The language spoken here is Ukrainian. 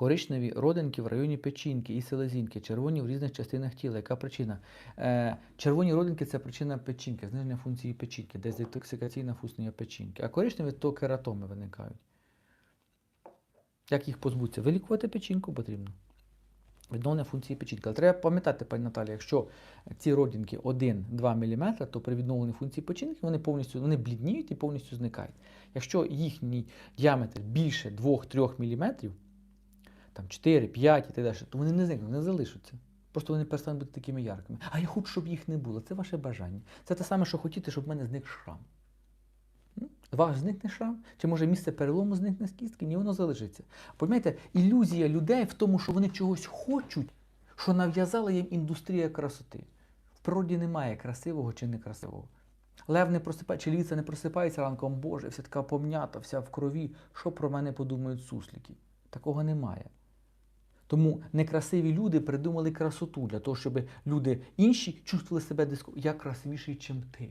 Коричневі родинки в районі печінки і селезінки, червоні в різних частинах тіла. Яка причина? Е, червоні родинки це причина печінки, зниження функції печінки, дезінтоксикаційна функція печінки. А коричневі то кератоми виникають. Як їх позбутися? Вилікувати печінку потрібно. Відновлення функції печінки. Але треба пам'ятати, пані Наталі, якщо ці родинки 1-2 мм, то при відновленні функції печінки вони повністю вони блідніють і повністю зникають. Якщо їхній діаметр більше 2-3 мм, там 4, 5 і так далі, то вони не зникнуть, вони залишаться. Просто вони перестануть бути такими яркими. А я хочу, щоб їх не було. Це ваше бажання. Це те саме, що хотіти, щоб в мене зник шрам. Вас зникне шрам? Чи може місце перелому зникне з кістки? Ні, воно залишиться. Пам'ятаєте, ілюзія людей в тому, що вони чогось хочуть, що нав'язала їм індустрія красоти. В природі немає красивого чи некрасивого. Лев не просипається, чи львиця не просипається ранком, Боже, вся така пом'ята, вся в крові. Що про мене подумають суслики? Такого немає. Тому некрасиві люди придумали красоту для того, щоб люди інші чувствували себе диско. Я красивіший, ніж ти.